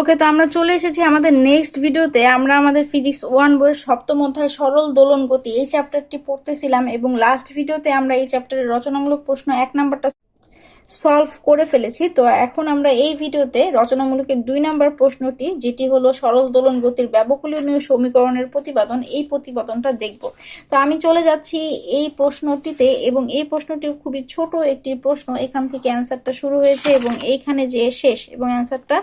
ওকে, তো আমরা চলে এসেছি আমাদের নেক্সট ভিডিওতে আমরা আমাদের ফিজিক্স ওয়ান বইয়ের সপ্তম অধ্যায়, সরল দোলন গতি। এই চ্যাপ্টারটি পড়তেছিলাম এবং লাস্ট ভিডিওতে আমরা এই চ্যাপ্টারের রচনামূলক প্রশ্ন এক নাম্বারটা সলভ করে ফেলেছি। তো এখন আমরা এই ভিডিওতে রচনামূলকের দুই নম্বর প্রশ্নটি, যেটি হলো সরল দোলন গতির ব্যবকলনীয় সমীকরণের প্রতিপাদন, এই প্রতিপাদনটা দেখব। তো আমি চলে যাচ্ছি এই প্রশ্নটিতে এবং এই প্রশ্নটি খুবই ছোট একটি প্রশ্ন। এখান থেকে অ্যান্সারটা শুরু হয়েছে এবং এইখানে যে শেষ এবং অ্যান্সারটা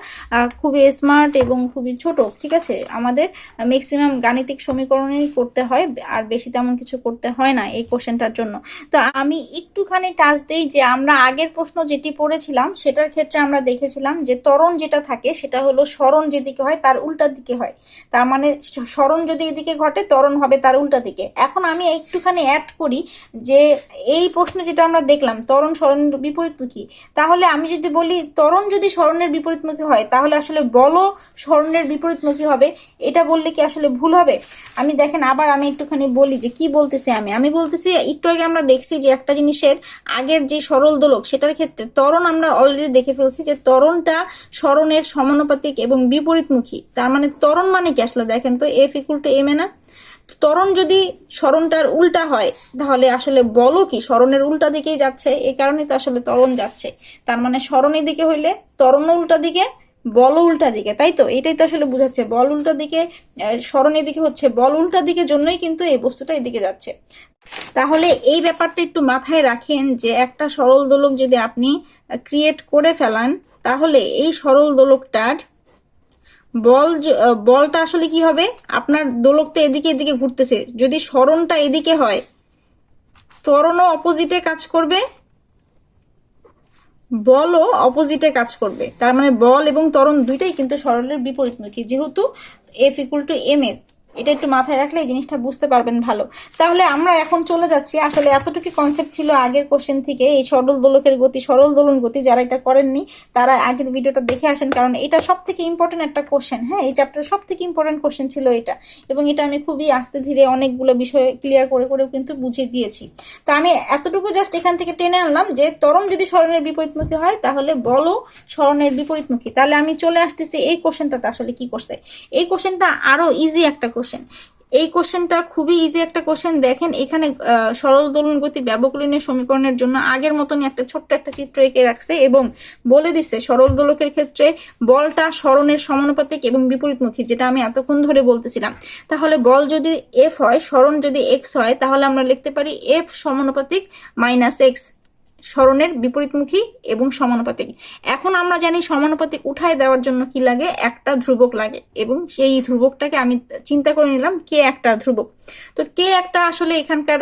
খুবই স্মার্ট এবং খুবই ছোট, ঠিক আছে? আমাদের ম্যাক্সিমাম গাণিতিক সমীকরণেই করতে হয়, আর বেশি তেমন কিছু করতে হয় না এই কোশ্চেনটার জন্য। তো আমি একটুখানি টাচ দিই যে আমরা আগের প্রশ্ন যেটি পড়েছিলাম, সেটার ক্ষেত্রে আমরা দেখেছিলাম যে ত্বরণ যেটা থাকে সেটা হলো স্মরণ যেদিকে হয় তার উল্টা দিকে হয়। তার মানে স্মরণ যদি এদিকে ঘটে তরণ হবে তার উল্টা দিকে। এখন আমি একটুখানি অ্যাড করি যে এই প্রশ্ন যেটা আমরা দেখলাম তরণ স্মরণের বিপরীতমুখী। তাহলে আমি যদি বলি তরণ যদি স্মরণের বিপরীতমুখী হয়, তাহলে আসলে বল স্মরণের বিপরীতমুখী হবে? এটা বললে কি আসলে ভুল হবে? আমি দেখেন, আবার আমি একটুখানি বলি যে কি বলতেছি আমি? আমি বলতেছি, একটু আগে আমরা দেখছি যে একটা জিনিসের আগের যে সরল দোলক, সেটার ক্ষেত্রে ত্বরণ আমরা অলরেডি দেখে ফেলছি যে তরণটা স্মরণের সমানুপাতিক এবং বিপরীতমুখী। তার মানে তরণ মানে কি আসলে? দেখেন তো F equal to M A না? তরণ যদি স্মরণটার উল্টা হয়, তাহলে আসলে বলো কি? স্মরণের উল্টা দিকেই যাচ্ছে এই কারণে তো আসলে তরণ যাচ্ছে। তার মানে স্মরণের দিকে হইলে তরণ উল্টা দিকে বল উল্টা দিকে, তাই তো? এটাই তো আসলে বুঝাচ্ছে। বল উল্টা দিকে স্মরণের দিকে হচ্ছে, বল উল্টা দিকে জন্যই কিন্তু এই বস্তুটা এদিকে যাচ্ছে। তাহলে এই ব্যাপারটা একটু মাথায় রাখেন যে একটা সরল দোলক যদি আপনি ক্রিয়েট করে ফেলান, তাহলে এই সরল দোলকটার বল বলটা আসলে কি হবে? আপনার দোলক তো এদিকে এদিকে ঘুরতেছে। যদি স্মরণটা এদিকে হয়, ত্বরণও অপোজিটে কাজ করবে বলও অপোজিটে কাজ করবে। তার মানে বল এবং ত্বরণ দুইটাই কিন্তু সরলের বিপরীতমুখী যেহেতু এফ ইকুয়াল টু এম এর। এটা একটু মাথায় রাখলে এই জিনিসটা বুঝতে পারবেন ভালো। তাহলে আমরা এখন চলে যাচ্ছি। আসলে এতটুকু কনসেপ্ট ছিল আগের কোশ্চেন থেকে। এই সরল দোলকের গতি, সরল দোলন গতি যারা এটা করেননি, তারা আগের ভিডিওটা দেখে আসেন। কারণ এটা সব থেকে ইম্পর্টেন্ট একটা কোশ্চেন হ্যাঁ? এই চ্যাপ্টার সব থেকে ইম্পর্টেন্ট কোশ্চেন ছিল এটা। এবং এটা আমি খুবই আস্তে ধীরে অনেকগুলো বিষয় ক্লিয়ার করে, করেও কিন্তু বুঝিয়ে দিয়েছি। তো আমি এতটুকু জাস্ট এখান থেকে টেনে আনলাম যে তরম যদি স্মরণের বিপরীতমুখী হয়, তাহলে বলো স্মরণের বিপরীতমুখী। তাহলে আমি চলে আসতেছি এই কোশ্চেনটাতে আসলে কি করছে? এই কোশ্চেনটা আরও ইজি একটা কোশ্চেন এই কোশ্চেনটা খুবই ইজি একটা কোশ্চেন দেখেন, এখানে সরল দোলন গতি ব্যবকলনীয় সমীকরণের জন্য আগের মতনই একটা ছোট্ট একটা চিত্র এঁকে রাখছে এবং বলে দিছে সরল দোলকের ক্ষেত্রে বলটা স্মরণের সমানুপাতিক এবং বিপরীতমুখী, যেটা আমি এতক্ষণ ধরে বলতেছিলাম। তাহলে বল যদি এফ হয়, স্মরণ যদি এক্স হয়, তাহলে আমরা লিখতে পারি এফ সমানুপাতিক মাইনাস এক্স স্মরণের বিপরীতমুখী এবং সমানুপাতিক। এখন আমরা জানি সমানুপাতিক উঠায় দেওয়ার জন্য কি লাগে? একটা ধ্রুবক লাগে এবং সেই ধ্রুবকটাকে আমি চিন্তা করে নিলাম কে একটা ধ্রুবক। তো কে একটা আসলে এখানকার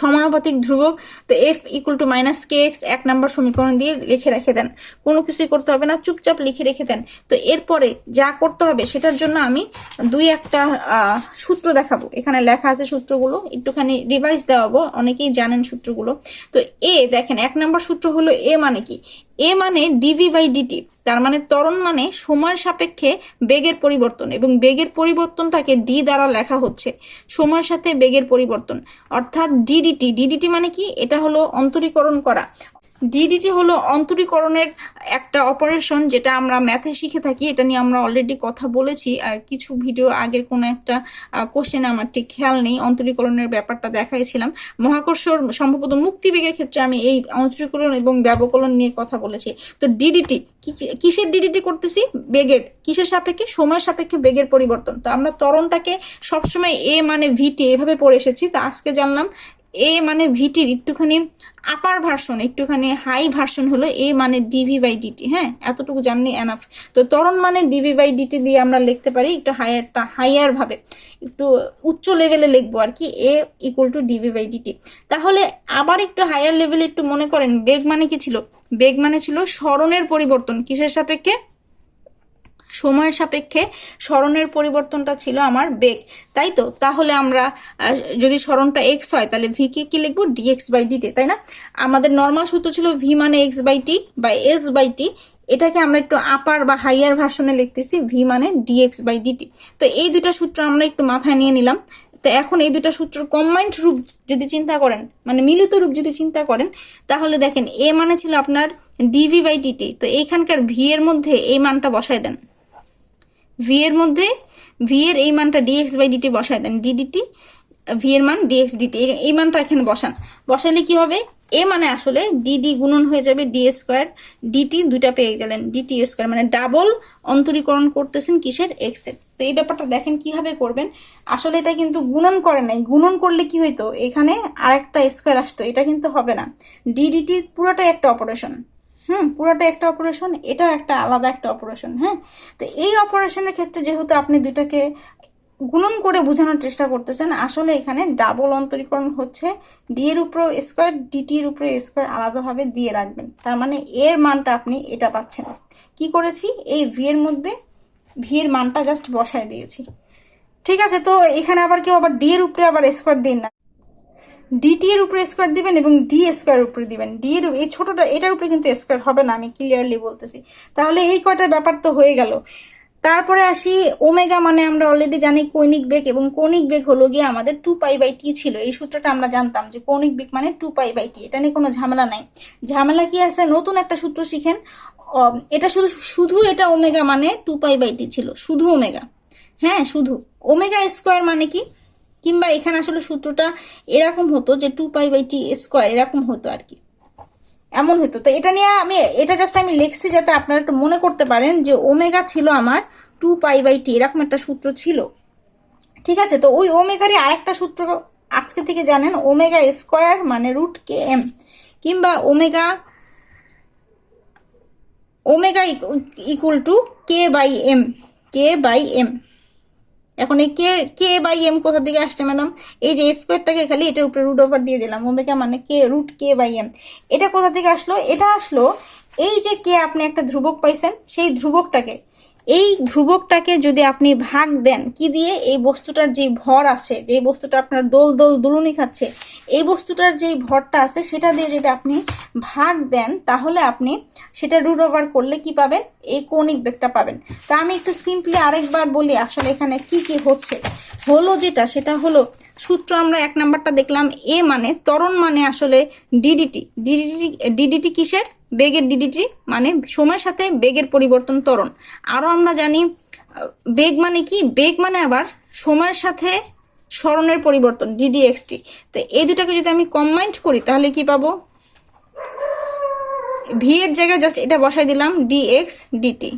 সমানুপাতিক ধ্রুবক, তো F equal to minus K X এক নাম্বার সমীকরণ দিয়ে লিখে রেখে দেন। কোনো কিছুই করতে হবে না, চুপচাপ লিখে রেখে দেন। তো এরপরে যা করতে হবে, সেটার জন্য আমি দুই একটা সূত্র দেখাবো। এখানে লেখা আছে সূত্রগুলো, একটুখানি রিভাইজ দেওয়াবো, অনেকেই জানেন সূত্রগুলো। তো এ দেখেন, এক নাম্বার সূত্র হলো এ মানে কি? এ মানে ডিভি বাই ডিটি তার মানে ত্বরণ মানে সময়ের সাপেক্ষে বেগের পরিবর্তন এবং বেগের পরিবর্তনটাকে ডি দ্বারা লেখা হচ্ছে, সময়ের সাথে বেগের পরিবর্তন। অর্থাৎ ডিডিটি ডিডিটি মানে কি? এটা হলো অন্তরীকরণ করা। ডিডিটি হলো অন্তরীকরণের একটা অপারেশন যেটা আমরা ম্যাথে শিখে থাকি। এটা নিয়ে আমরা অলরেডি কথা বলেছি। কিছু ভিডিও আগের কোনো একটা কোশ্চেনে আমার ঠিক খেয়াল নেই। অন্তরীকরণের ব্যাপারটা দেখাইছিলাম। মহাকর্ষর সম্ভবত মুক্তিবেগের ক্ষেত্রে আমি এই অন্তরীকরণ এবং ব্যবকলন নিয়ে কথা বলেছি। তো ডিডিটি কিসের ডিডিটি করতেছি? বেগের, কিসের সাপেক্ষে? সময়ের সাপেক্ষে বেগের পরিবর্তন। তো আমরা ত্বরণটাকে সবসময় এ মানে ভিটি এভাবে পড়ে এসেছি। তো আজকে জানলাম এ মানে ভিটির একটুখানি আপার ভার্সন একটুখানি হাই ভার্সন হলো এ মানে ডিভি বাই ডিটি হ্যাঁ? এতটুকু জাননি এনাফ তো তরণ মানে ডিভি বাই ডিটি দিয়ে আমরা লিখতে পারি একটু হায়ারটা হাইয়ার ভাবে, একটু উচ্চ লেভেলে লিখব আর কি A equal to D V by D T তাহলে আবার একটু হায়ার লেভেলে একটু মনে করেন, বেগ মানে কি ছিল? বেগ মানে ছিল স্মরণের পরিবর্তন, কিসের সাপেক্ষে? সময়ের সাপেক্ষে স্মরণের পরিবর্তনটা ছিল আমার বেগ। তাই তো? তাহলে আমরা যদি স্মরণটা এক্স হয়, তাহলে ভি কে লিখব? ডিএক্স বাই ডিতে তাই না? আমাদের নর্মাল সূত্র ছিল ভি মানে এক্স বাই টি বা এস বাই টি এটাকে আমরা একটু আপার বা হাইয়ার ভার্সনে লিখতেছি ভি মানে ডিএক্স বাই ডিটি তো এই দুটা সূত্র আমরা একটু মাথায় নিয়ে নিলাম। তো এখন এই দুটা সূত্র কম্বাইন্ড রূপ যদি চিন্তা করেন মানে মিলিত রূপ যদি চিন্তা করেন, তাহলে দেখেন এ মানে ছিল আপনার ডিভি বাই ডিটি তো এইখানকার ভি এর মধ্যে এই মানটা বসায় দেন। ভি এর মধ্যে ভি এর এই মানটা ডিএক্স বাই ডিটি বসায় দেন ডিডিটি ভি এর মান ডিএক্স ডিটি এই মানটা এখানে বসান। বসালে কি হবে? এ মানে আসলে ডিডি গুণন হয়ে যাবে ডি স্কোয়ার ডিটি দুইটা পেয়ে গেলেন ডিটি স্কোয়ার মানে ডাবল অন্তরীকরণ করতেছেন কিসের? এক্সের। তো এই ব্যাপারটা দেখেন কীভাবে করবেন। আসলে এটা কিন্তু গুণন করে নাই। গুণন করলে কি হইতো? এখানে আরেকটা স্কোয়ার আসতো, এটা কিন্তু হবে না। ডিডিটি পুরোটাই একটা অপারেশন হুম, পুরোটা একটা অপারেশন এটাও একটা আলাদা একটা অপারেশন হ্যাঁ? তো এই অপারেশনের ক্ষেত্রে যেহেতু আপনি দুইটাকে গুণন করে বোঝানোর চেষ্টা করতেছেন, আসলে এখানে ডাবল অন্তরীকরণ হচ্ছে ডি এর উপরে স্কোয়ার ডিটি এর উপরে স্কোয়ার আলাদাভাবে দিয়ে রাখবেন। তার মানে এর মানটা আপনি এটা পাচ্ছেন। কি করেছি? এই ভি এর মধ্যে ভি এর মানটা জাস্ট বসায় দিয়েছি। ঠিক আছে, তো এখানে আবার কেউ আবার ডি এর উপরে আবার স্কোয়ার দিন না। ডিটি এর উপরে স্কোয়ার দিবেন এবং ডি স্কোয়ার উপরে দিবেন। ডি এর, এই ছোটটা, এটার উপরে কিন্তু স্কোয়ার হবে না, আমি ক্লিয়ারলি বলতেছি। তাহলে এই কয়টা ব্যাপার তো হয়ে গেল। তারপরে আসি, ওমেগা মানে আমরা অলরেডি জানি কৌণিক বেগ এবং কৌণিক বেগ হলো গিয়ে আমাদের টু পাই বাই টি ছিল। এই সূত্রটা আমরা জানতাম যে কৌণিক বেগ মানে টু পাই বাই টি এটা নিয়ে কোনো ঝামেলা নাই। ঝামেলা কি আছে? নতুন একটা সূত্র শিখেন। এটা শুধু শুধু এটা ওমেগা মানে টু পাই বাই টি ছিল, শুধু ওমেগা। হ্যাঁ শুধু। ওমেগা স্কোয়ার মানে কি? কিংবা এখানে আসলে সূত্রটা এরকম হতো যে two pi by T square এরকম হতো আর কি। এমন হতো। তো এটা নিয়ে আমি, এটা জাস্ট আমি লিখছি যাতে আপনারা একটু মনে করতে পারেন যে ওমেগা ছিল আমার টু পাই বাই টি এরকম একটা সূত্র ছিল। ঠিক আছে? তো ওই ওমেগারই আরেকটা সূত্র আজকে থেকে জানেন ওমেগা স্কোয়ার মানে রুট কে এম কিংবা omega omega equal to K by M K by M এখন এই কে কে বাই এম কোথা থেকে আসছে ম্যাডাম এই যে স্কোয়ারটাকে খালি এটার উপরে রুট ওভার দিয়ে দিলাম। ওমেগা মানে K root K by M. এটা কোথা থেকে আসলো? এটা আসলো এই যে কে আপনি একটা ধ্রুবক পাইছেন, সেই ধ্রুবকটাকে এই ধ্রুবকটাকে যদি আপনি ভাগ দেন, কি দিয়ে? এই বস্তুটার যে ভর আছে যে বস্তুটা আপনার দোল দোল দুলুনি খাচ্ছে, এই বস্তুটার যে ভরটা আছে, সেটা দিয়ে যদি আপনি ভাগ দেন, তাহলে আপনি সেটা রুট ওভার করলে কি পাবেন? এই কৌণিক বেগটা পাবেন। তা আমি একটু সিম্পলি আরেকবার বলি আসলে এখানে কি কি হচ্ছে। হলো যেটা, সেটা হলো সূত্র আমরা এক নাম্বারটা দেখলাম, এ মানে ত্বরণ মানে আসলে ডিডিটি ডিডিটি ডিডিটি কিসের? বেগের ডিডিটি মানে সময়ের সাথে বেগের পরিবর্তন ত্বরণ। আরও আমরা জানি বেগ মানে কি? বেগ মানে আবার সময়ের সাথে স্মরণের পরিবর্তন ডিডিএক্সটি তো এই দুটাকে যদি আমি কম্বাইন্ড করি, তাহলে কি পাবো? ভি এর জায়গায় জাস্ট এটা বসাই দিলাম ডিএক্স ডিটি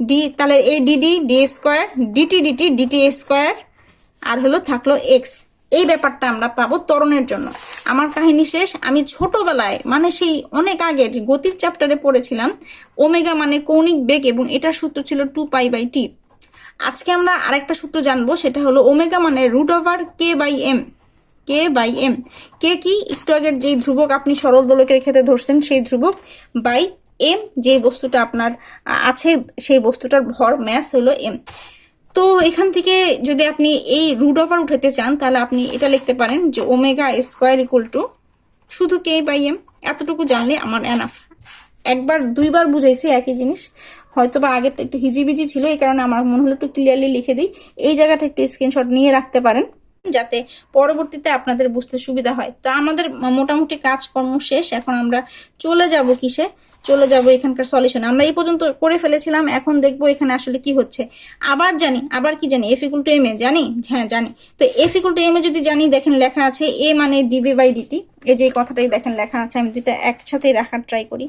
ডি তাহলে এই D D D square D T D T D T square আর হলো থাকল এক্স এই ব্যাপারটা আমরা পাবো ত্বরণের জন্য। আমার কাহিনী শেষ। আমি ছোটবেলায় মানে সেই অনেক আগে গতির চ্যাপ্টারে পড়েছিলাম, ওমেগা মানে কৌণিক বেগ এবং এটার সূত্র ছিল টু পাই বাই টি আজকে আমরা আরেকটা সূত্র জানব, সেটা হলো ওমেগা মানে root over K by M K by M K কি? একটু আগের যেই ধ্রুবক আপনি সরল দোলকের ক্ষেত্রে ধরছেন, সেই ধ্রুবক বাই এম যে বস্তুটা আপনার আছে, সেই বস্তুটার ভর ম্যাস হলো এম তো এখান থেকে যদি আপনি এই রুট ওভার উঠাতে চান, তাহলে আপনি এটা লিখতে পারেন যে ওমেগা স্কোয়ার ইকুয়াল টু শুধু কে বাই এম এতটুকু জানলে আমার এনাফ একবার, দুইবার বুঝাইছি একই জিনিস। হয়তো বা আগেরটা একটু হিজিবিজি ছিল, এই কারণে আমার মনে হলো একটু ক্লিয়ারলি লিখে দিই। এই জায়গাটা একটু স্ক্রিনশট নিয়ে রাখতে পারেন। যাতে পরবর্তীতে আপনাদের বুঝতে সুবিধা হয়। তো আমাদের মোটামুটি কাজকর্ম শেষ, এখন আমরা চলে যাব কিসে? চলে যাব এখানকার সলিউশন আমরা এই পর্যন্ত করে ফেলেছিলাম, এখন দেখব এখানে আসলে কি হচ্ছে। আবার জানি, আবার কি জানি F equal to M A জানি? হ্যাঁ জানি। তো F equal to M A যদি জানি, দেখেন লেখা আছে এ মানে ডিবি বাই ডিটি এই যে কথাটাই দেখেন লেখা আছে, আমি দুটা একসাথেই রাখার ট্রাই করি।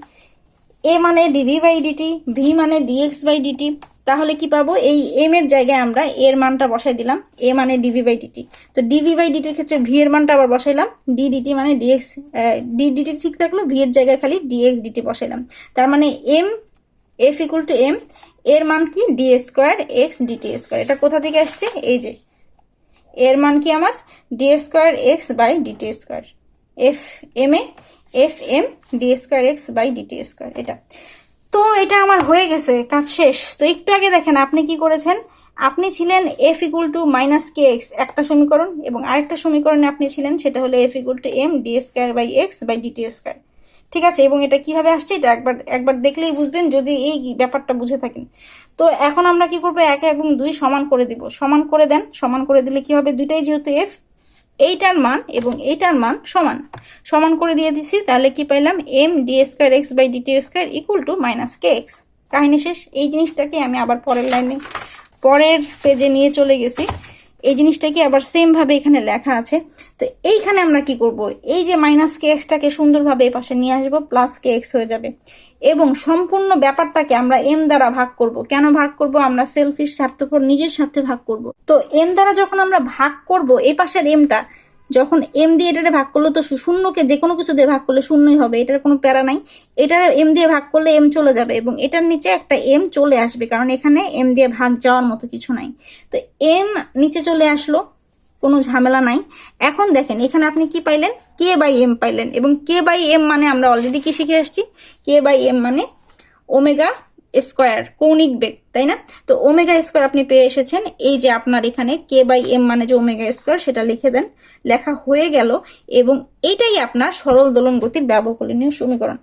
এ মানে D V by D T V মানে D X by D T তাহলে কি পাবো? এই এম এর জায়গায় আমরা এর মানটা বসাই দিলাম এ মানে D V by D T তো ডিভি বাই ডিটির ক্ষেত্রে ভি এর মানটা আবার বসাইলাম ডি ডিটি মানে D X D D T ঠিক থাকল ভি এর জায়গায় খালি ডিএক্স ডিটি বসাইলাম। তার মানে M F equal to M এর মান কি? D square X D T square এটা কোথা থেকে আসছে? এই যে, এর মান কি আমার? D square X by D T square F M A F M D square X by D T square এটা। তো এটা আমার হয়ে গেছে, কাজ শেষ। তো একটু আগে দেখেন, আপনি কি করেছেন? আপনি ছিলেন F equal to minus K X একটা সমীকরণ, এবং আরেকটা সমীকরণে আপনি ছিলেন, সেটা হলো F equal to M D square by X by D T square ঠিক আছে, এবং এটা কীভাবে আসছে, এটা একবার একবার দেখলেই বুঝবেন, যদি এই ব্যাপারটা বুঝে থাকেন। তো এখন আমরা কি করব, এক এবং দুই সমান করে দিব। সমান করে দেন, সমান করে দিলে কি হবে? দুইটাই যেহেতু এফ এইটার মান এবং এইটার মান সমান। সমান করে দিয়ে দিছি, তাহলে কি পাইলাম? M D square X by D T square equal to minus K X কাহিনী শেষ। এই জিনিসটাকে আমি আবার পরের লাইনে পরের পেজে নিয়ে চলে গেছি। এই জিনিসটাকে আবার সেমভাবে এখানে লেখা আছে। তো এইখানে আমরা কি করব? এই যে মাইনাস কে এক্সটাকে সুন্দরভাবে এই পাশে নিয়ে আসব প্লাস কে এক্স হয়ে যাবে। এবং সম্পূর্ণ ব্যাপারটাকে আমরা এম দ্বারা ভাগ করব। কেন ভাগ করব? আমরা সেলফিস স্বার্থপর, নিজের স্বার্থে ভাগ করব। তো এম দ্বারা যখন আমরা ভাগ করব এ পাশের এমটা যখন এম দিয়ে এটারে ভাগ করলে তো শূন্যকে যে কোনো কিছু দিয়ে ভাগ করলে শূন্যই হবে, এটার কোনো প্যারা নাই। এটার এম দিয়ে ভাগ করলে এম চলে যাবে এবং এটার নিচে একটা এম চলে আসবে কারণ এখানে এম দিয়ে ভাগ যাওয়ার মতো কিছু নাই। তো এম নিচে চলে আসলো, কোনো ঝামেলা নাই। এখন দেখেন, এখানে আপনি কি পাইলেন? কে বাই এম পাইলেন এবং কে বাই এম মানে আমরা অলরেডি কি শিখে আসছি? কে বাই এম মানে ওমেগা স্কোয়ার, কৌণিক বেগ, তাই না? তো ওমেগা স্কোয়ার আপনি পেয়ে এসেছেন। এই যে আপনার এখানে কে বাই এম মানে যে ওমেগা স্কোয়ার, সেটা লিখে দেন। লেখা হয়ে গেল এবং এটাই আপনার সরল দোলন গতির ব্যবকলনীয় সমীকরণ।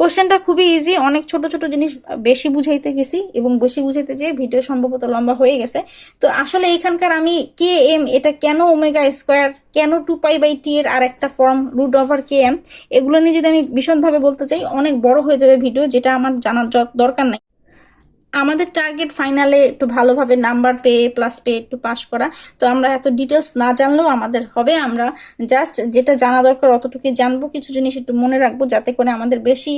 কোশ্চেনটা খুবই ইজি অনেক ছোট ছোট জিনিস বেশি বুঝাইতে গেছি এবং বেশি বুঝাইতে যেয়ে ভিডিও সম্ভবত লম্বা হয়ে গেছে। তো আসলে এখানকার আমি কে এম, এটা কেন ওমেগা স্কোয়ার, কেন টু পাই বাই টি এর আর একটা form, root over K M, এগুলো নিয়ে যদি আমি বিশদভাবে বলতে চাই, অনেক বড় হয়ে যাবে ভিডিও যেটা আমার জানার দরকার নাই। আমাদের টার্গেট ফাইনালে একটু ভালোভাবে নাম্বার পেয়ে প্লাস পেয়ে একটু পাস করা। তো আমরা এত ডিটেলস না জানলেও আমাদের হবে। আমরা জাস্ট যেটা জানা দরকার অতটুকু জানব। কিছু জিনিস একটু মনে রাখব যাতে করে আমাদের বেশি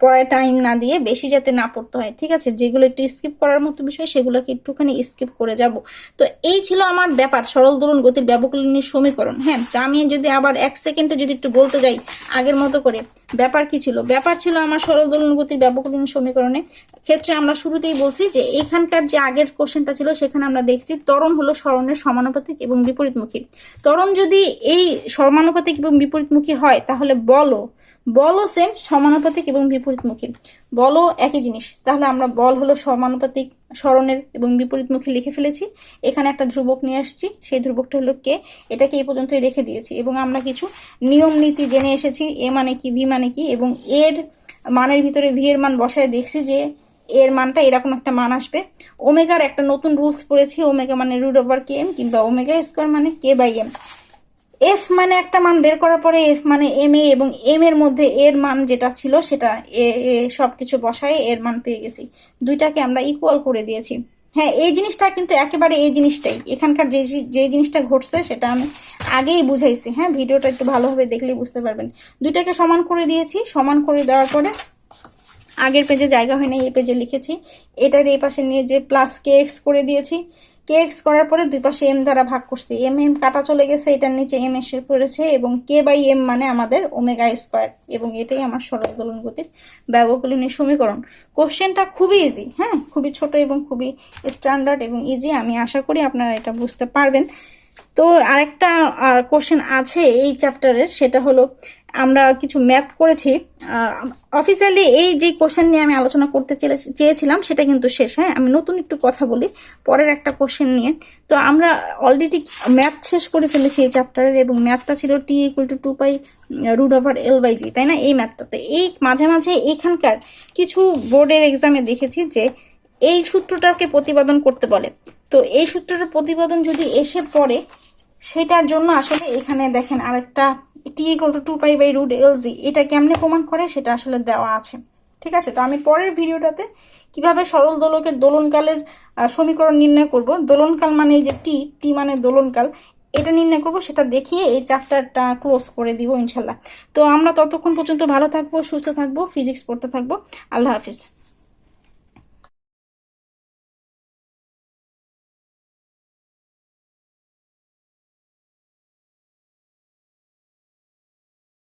পড়ায় টাইম না দিয়ে বেশি যাতে না পড়তে হয়। ঠিক আছে? যেগুলো একটু স্কিপ করার মতো বিষয়, সেগুলোকে একটুখানি স্কিপ করে যাব। তো এই ছিল আমার ব্যাপার। সরল দোলন গতির ব্যবকলনীয় সমীকরণ। হ্যাঁ তো আমি যদি আবার এক সেকেন্ডে যদি একটু বলতে যাই, আগের মতো করে। ব্যাপার কি ছিল? ব্যাপার ছিল আমার সরল দোলন গতির ব্যবকলনীয় সমীকরণে। ক্ষেত্রে আমরা শুরুতেই বলছি যে এখানকার যে আগের কোশ্চেনটা ছিল, সেখানে আমরা দেখছি ত্বরণ হলো স্মরণের সমানুপাতিক এবং বিপরীতমুখী। ত্বরণ যদি এই সমানুপাতিক এবং বিপরীতমুখী হয়, তাহলে বলো বলও সেম সমানুপাতিক এবং বিপরীতমুখী। বলও একই জিনিস। তাহলে আমরা বল হলো সমানুপাতিক স্মরণের এবং বিপরীতমুখী লিখে ফেলেছি। এখানে একটা ধ্রুবক নিয়ে আসছি। সেই ধ্রুবকটা হলো কে? এটাকে এই পর্যন্তই রেখে দিয়েছি। এবং আমরা কিছু নিয়ম নীতি জেনে এসেছি, এ মানে কি ভি মানে কি, এবং এর মানের ভিতরে ভি এর মান বসায় দেখছি যে এর মানটা এরকম একটা মান আসবে। ওমেগার একটা নতুন রুলস পড়েছি ওমেগা মানে রুট ওভার কে এম কিংবা ওমেগা স্কোয়ার মানে কে বাই এম এফ মানে একটা মান বের করার পরে এফ মানে এম এ এবং এম এর মধ্যে এর মান যেটা ছিল সেটা এ এ সব কিছু বসায় এর মান পেয়ে গেছি। দুইটাকে আমরা ইকুয়াল করে দিয়েছি। হ্যাঁ এই জিনিসটা কিন্তু একেবারে এই জিনিসটাই। এখানকার যে যে জিনিসটা ঘটছে সেটা আমি আগেই বুঝাইছি। হ্যাঁ ভিডিওটা একটু ভালোভাবে দেখলেই বুঝতে পারবেন। দুইটাকে সমান করে দিয়েছি। সমান করে দেওয়ার পরে আগের পেজে জায়গা হয় না এই পেজে লিখেছি। এটার এই পাশে নিয়ে যে প্লাস কে এক্স করে দিয়েছি কে এক্স করার পরে দুই পাশে এম দ্বারা ভাগ করছি। এম এম কাটা চলে গেছে, এটার নিচে এম এসে পড়েছে এবং কে বাই এম মানে আমাদের ওমেগা স্কোয়ার এবং এটাই আমার সরল দোলন গতির ব্যবকলনীয় সমীকরণ। কোশ্চেনটা খুবই ইজি হ্যাঁ? খুবই ছোট এবং খুবই স্ট্যান্ডার্ড এবং ইজি আমি আশা করি আপনারা এটা বুঝতে পারবেন। তো আরেকটা কোশ্চেন আছে এই চ্যাপ্টারের সেটা হলো আমরা কিছু ম্যাথ করেছি অফিসিয়ালি এই যে কোশ্চেন নিয়ে আমি আলোচনা করতে চেয়ে- চেয়েছিলাম সেটা কিন্তু শেষ হ্যাঁ? আমি নতুন একটু কথা বলি, পরের একটা কোশ্চেন নিয়ে। তো আমরা অলরেডি ম্যাথ শেষ করে ফেলেছি এই চ্যাপ্টারের এবং ম্যাথটা ছিল T equal to two pi root over L by G তাই না? এই ম্যাথটাতে এই মাঝে মাঝে এখানকার কিছু বোর্ডের এক্সামে দেখেছি যে এই সূত্রটাকে প্রতিপাদন করতে বলে। তো এই সূত্রটার প্রতিপাদন যদি এসে পড়ে সেটার জন্য আসলে এখানে দেখেন আরেকটা T equal to two pi by root L G এটা কেমনে প্রমাণ করে সেটা আসলে দেওয়া আছে। ঠিক আছে? তো আমি পরের ভিডিওটাতে কীভাবে সরল দোলকের দোলনকালের সমীকরণ নির্ণয় করব। দোলনকাল মানে এই যে টি টি মানে দোলনকাল, এটা নির্ণয় করব, সেটা দেখিয়ে এই চ্যাপ্টারটা ক্লোজ করে দিব ইনশাল্লাহ। তো আমরা ততক্ষণ পর্যন্ত ভালো থাকব, সুস্থ থাকব ফিজিক্স পড়তে থাকব। আল্লাহ হাফিজ।